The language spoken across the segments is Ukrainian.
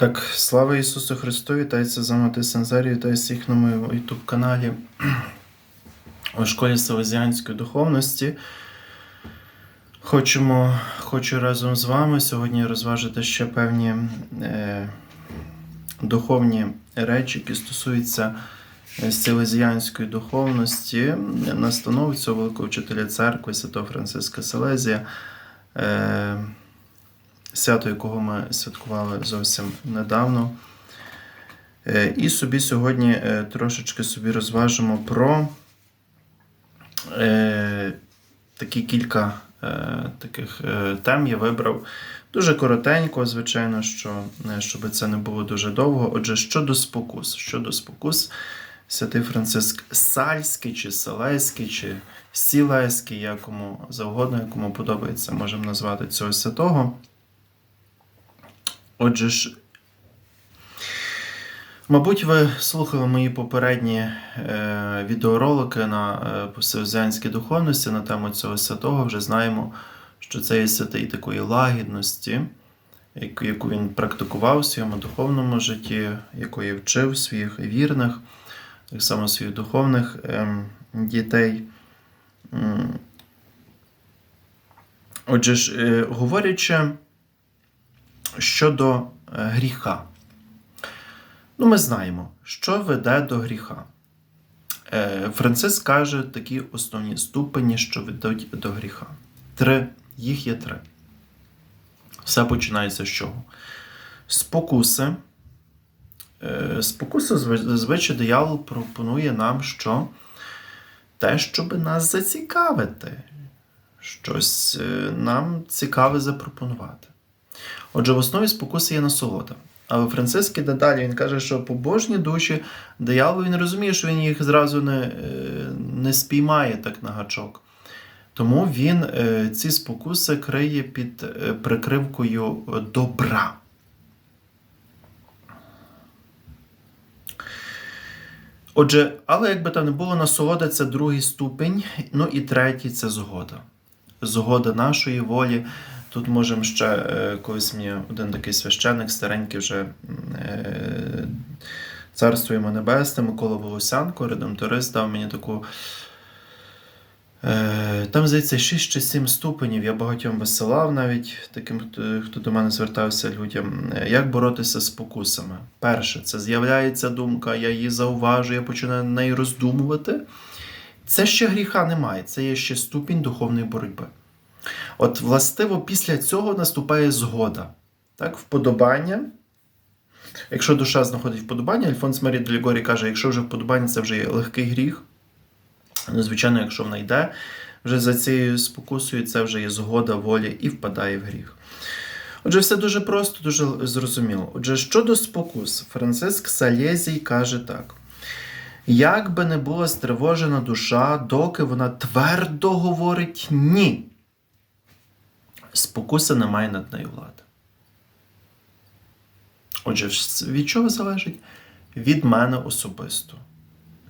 Так, слава Ісусу Христу, вітається з вами Сензарі, вітаю всіх на моєму YouTube каналі у школі Селезіанської духовності. Хочемо, хочу разом з вами сьогодні розважити ще певні е, духовні речі, які стосуються е, селезіанської духовності, настановцю великого вчителя церкви Святого Франциска Селезія. Е, свято якого ми святкували зовсім недавно. Е, І собі сьогодні е, трошечки собі розважимо про е, такі кілька таких тем я вибрав. Дуже коротенько, звичайно, що, щоб це не було дуже довго. Отже, щодо спокус. Щодо спокус, святий Франциск Сальський, чи Селеський, чи Сілеський, якому завгодно, якому подобається, можемо назвати цього святого. Отже ж, мабуть, ви слухали мої попередні е, відеоролики на е, посевзянській духовності на тему цього святого. Вже знаємо, що це є святий такої лагідності, яку, він практикував у своєму духовному житті, якої вчив своїх вірних, так само своїх духовних е, дітей. Отже ж, е, говорячи щодо е, гріха. Ну, ми знаємо, що веде до гріха. Е, Франциск каже такі основні ступені, що ведуть до гріха. Три. Їх є три. Все починається з чого? Спокуси. Е, Спокуси зазвичай диявол пропонує нам що? Те, щоб нас зацікавити. Щось нам цікаве запропонувати. Отже, в основі спокуси є насолода. Але Франциск іде далі, він каже, що побожні душі, диявол він розуміє, що він їх зразу не, е, не спіймає так на гачок. Тому він е, ці спокуси криє під е, прикривкою добра. Отже, але якби там не було, насолода це другий ступень, ну і третій це згода. Згода нашої волі. Тут можемо ще е, колись мені один такий священник, старенький вже е, царство йому небесне, Микола Волосянко, редемторист, дав мені таку. Е, там, здається, 6 чи 7 ступенів. Я багатьом висилав навіть таким, хто- до мене звертався людям. Як боротися з спокусами? Перше, це з'являється думка, я її зауважу, я починаю на неї роздумувати. Це ще гріха немає, це є ще ступінь духовної боротьби. От, властиво, після цього наступає згода. Так, вподобання. Якщо душа знаходить вподобання, Альфонс Марій Делігорі каже, якщо вже вподобання, це вже є легкий гріх. Ну, звичайно, якщо вона йде вже за цією спокусою, це вже є згода волі і впадає в гріх. Отже, все дуже просто, дуже зрозуміло. Отже, щодо спокус, Франциск Салєзій каже так: як би не була стривожена душа, доки вона твердо говорить ні, спокуса не має над нею влади. Отже, від чого залежить? Від мене особисто,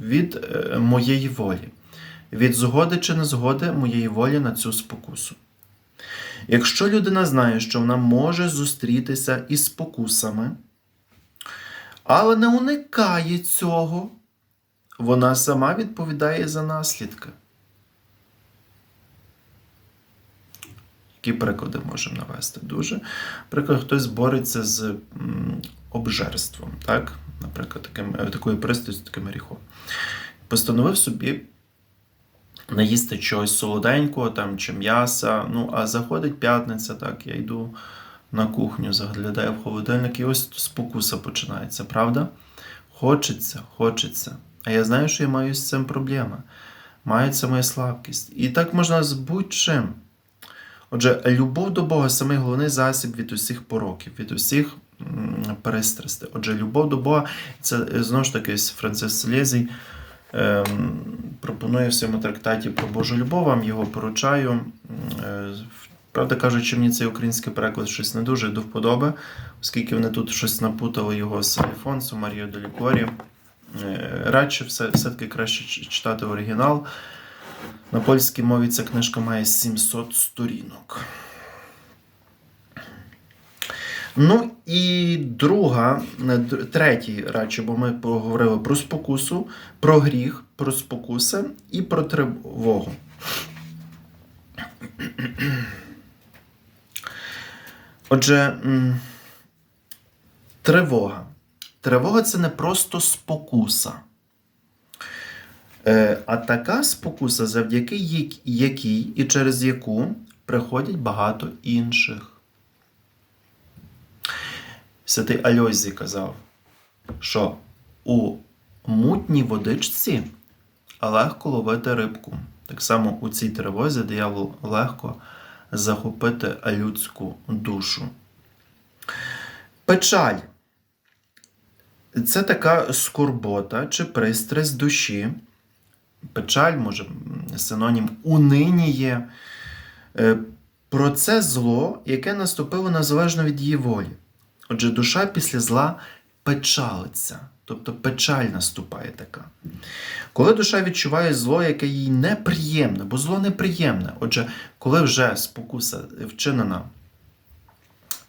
від е, моєї волі, від згоди чи незгоди моєї волі на цю спокусу. Якщо людина знає, що вона може зустрітися із спокусами, але не уникає цього, вона сама відповідає за наслідки. Які приклади можемо навести? Дуже. Наприклад, хтось бореться з обжерством, так? наприклад, таким, е, такою пристрастю, таким гріхом. Постановив собі наїсти чогось солоденького там, чи м'яса. Ну, а заходить п'ятниця, так, я йду на кухню, заглядаю в холодильник, і ось спокуса починається, правда? Хочеться, хочеться. А я знаю, що я маю з цим проблеми. Маю це моя слабкість. І так можна з будь-чим. Отже, любов до Бога самий головний засіб від усіх пороків, від усіх пристрастей. Отже, любов до Бога це е, знову ж таки Францис Лєзій ем, пропонує в своєму трактаті про Божу любов, вам його поручаю. Е, Правда кажучи, мені цей український переклад щось не дуже до вподоби, оскільки вони тут щось напутали його з Альфонсо, Маріо Делікорі. Е, Радше все, все-таки краще читати оригінал. На польській мові ця книжка має 700 сторінок. Ну і друга, третій радше, бо ми поговорили про спокусу, про гріх, про спокуси і про тривогу. Отже, тривога. Тривога це не просто спокуса. Е, А така спокуса, завдяки якій і через яку приходять багато інших. Святий Альозі казав, що у мутній водичці легко ловити рибку. Так само у цій тривозі диявол легко захопити людську душу. Печаль це така скорбота чи пристрасть душі. Печаль, може, синонім униніє. Е, Про це зло, яке наступило незалежно від її волі. Отже, душа після зла печалиться, тобто печаль наступає така. Коли душа відчуває зло, яке їй неприємне, бо зло неприємне. Отже, коли вже спокуса вчинена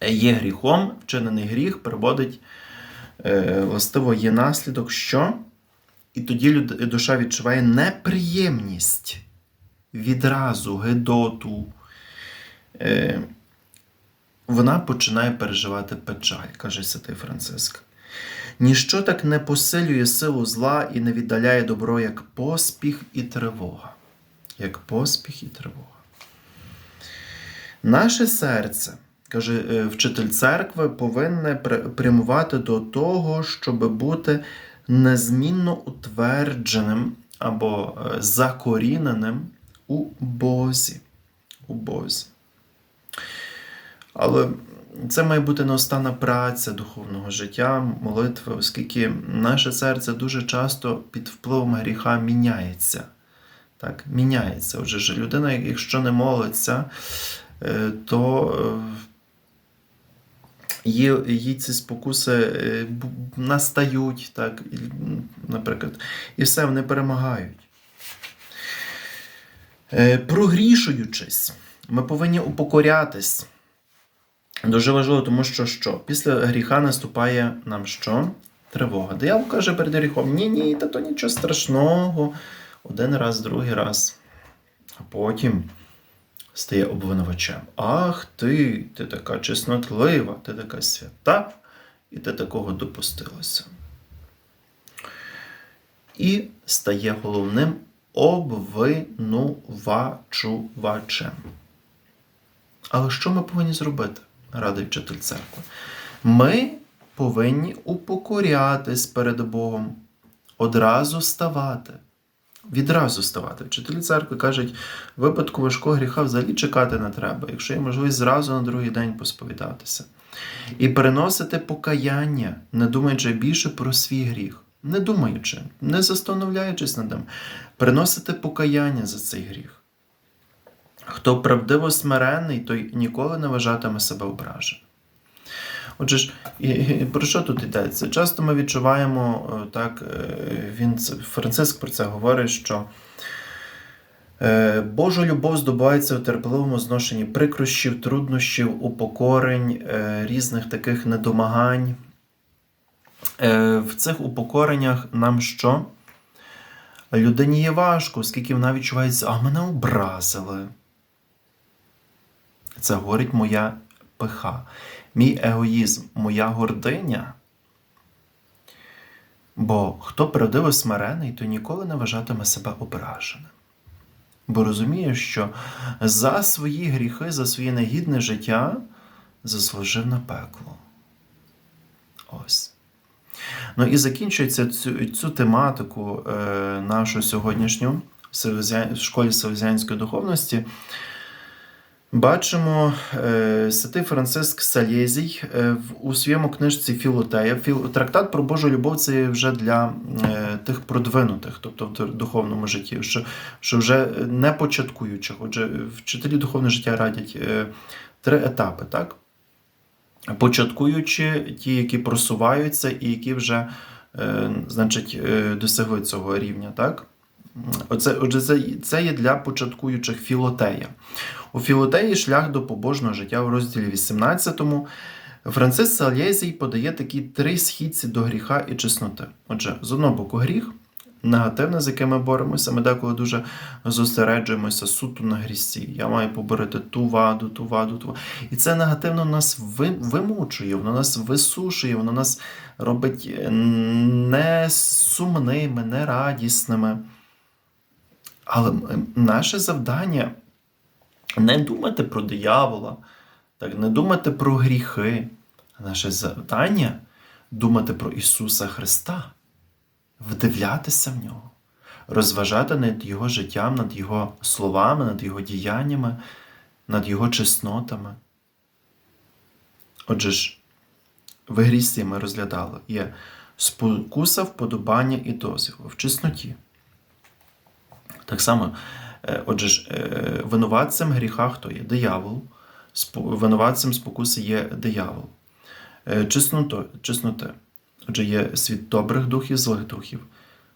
є гріхом, вчинений гріх приводить, е, властиво є наслідок, що? І тоді душа відчуває неприємність, відразу, гидоту. Е, вона починає переживати печаль, каже святий Франциск. Ніщо так не посилює силу зла і не віддаляє добро, як поспіх і тривога. Як поспіх і тривога. Наше серце, каже е, вчитель церкви, повинне прямувати до того, щоб бути незмінно утвердженим або е, закоріненим у Бозі. У Бозі. Але це має бути неостанна праця духовного життя, молитви, оскільки наше серце дуже часто під впливом гріха міняється. Так, міняється. Отже, людина, якщо не молиться, е, то е, їй ці спокуси е, настають, так, наприклад, і все вони перемагають. Е, Прогрішуючись, ми повинні упокорятись. Дуже важливо, тому що що? Після гріха наступає нам що? Тривога. Диявол каже перед гріхом: ні, ні, та то нічого страшного. Один раз, другий раз. А потім стає обвинувачем. Ах ти, ти така чеснотлива, ти така свята, і ти такого допустилася. І стає головним обвинувачувачем. Але що ми повинні зробити, радий вчитель церкви? Ми повинні упокорятись перед Богом, одразу ставати. Відразу ставати. Вчителі церкви кажуть, в випадку важкого гріха взагалі чекати не треба, якщо є можливість зразу на другий день посповідатися. І переносити покаяння, не думаючи більше про свій гріх, не думаючи, не застановляючись над ним, переносити покаяння за цей гріх. Хто правдиво смирений, той ніколи не вважатиме себе ображеним. Отже ж, про що тут йдеться? Часто ми відчуваємо е, так, е, він Франциск про це говорить, що е, Божа любов здобувається у терпеливому зношенні прикрощів, труднощів, упокорень, різних таких недомагань. В цих упокореннях нам що? Людині є важко, оскільки вона відчувається, а мене образили. Це говорить моя пиха, мій егоїзм, моя гординя. Бо хто правдиво смирений, то ніколи не вважатиме себе ображеним. Бо розуміє, що за свої гріхи, за своє негідне життя заслужив на пекло. Ось. Ну і закінчується цю, цю тематику е, нашу сьогоднішню в школі Селезіанської духовності. Бачимо е, святий Франциск Салєзій е, у своєму книжці Філотея. Філ, трактат про Божу любов це вже для е, тих продвинутих, тобто в духовному житті, що, що вже не початкуючих. Отже, вчителі духовного життя радять три етапи, так? Початкуючи ті, які просуваються і які вже значить, досягли цього рівня, так? Оце, отже, це, це є для початкуючих філотея. У Філотеї шлях до побожного життя у розділі 18 Франциск Салєзій подає такі три східці до гріха і чесноти. Отже, з одного боку, гріх, негативне, з яким ми боремося. Ми деколи дуже зосереджуємося суто на грісі. Я маю поборити ту ваду, ту ваду, ту ваду. І це негативно нас ви- вимучує, воно нас висушує, воно нас робить е, не сумними, не радісними. Але наше завдання не думати про диявола, так, не думати про гріхи. Наше завдання думати про Ісуса Христа, вдивлятися в нього, розважати над Його життям, над Його словами, над Його діяннями, над Його чеснотами. Отже ж, в грісі ми розглядали є спокуса, вподобання і дозвіл в чесноті. Так само, е, отже ж, е, винуватцем гріха хто є? Диявол, винуватцем спокуси є диявол. Чесното, чесноте. Отже, є світ добрих духів, злих духів.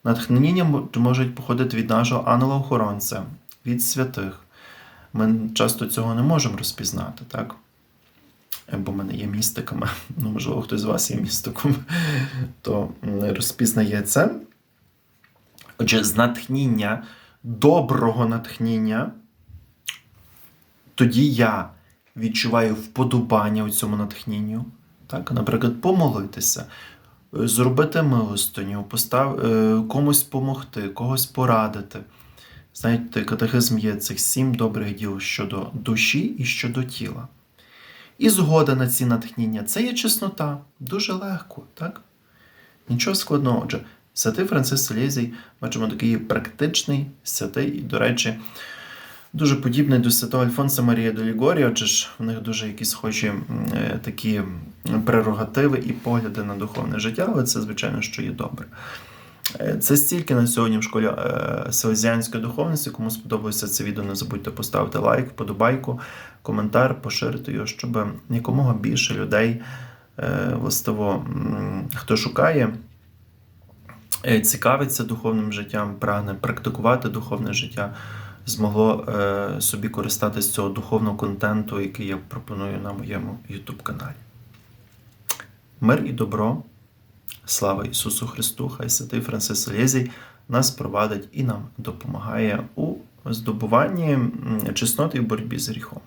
Натхнення можуть походити від нашого ангела-охоронця, від святих. Ми часто цього не можемо розпізнати, так? Е, Бо ми не є містиками. Ну, можливо, хтось з вас є містиком, то розпізнає це. Отже, з натхніння, доброго натхніння, тоді я відчуваю вподобання у цьому натхненню. Так, наприклад, помолитися, е, зробити милостиню, постав, е, комусь допомогти, когось порадити. Знаєте, катехизм є цих сім добрих діл щодо душі і щодо тіла. І згода на ці натхнення це є чеснота, дуже легко, так? Нічого складного. Отже, святий Франциск Салєзій, бачимо, такий практичний, святий, і, до речі, дуже подібний до святого Альфонса Марія до Лігорі, отже ж в них дуже якісь схожі е, такі прерогативи і погляди на духовне життя, але це, звичайно, що є добре. Е, Це стільки на сьогодні в школі е, селезіанської духовності. Кому сподобалося це відео, не забудьте поставити лайк, вподобайку, коментар, поширити його, щоб якомога більше людей, властиво, хто шукає, цікавиться духовним життям, прагне практикувати духовне життя, змогло е, собі користатися цього духовного контенту, який я пропоную на моєму YouTube каналі. Мир і добро. Слава Ісусу Христу! Хай святий Франциск Салєзій нас провадить і нам допомагає у здобуванні чесноти і боротьбі з гріхом.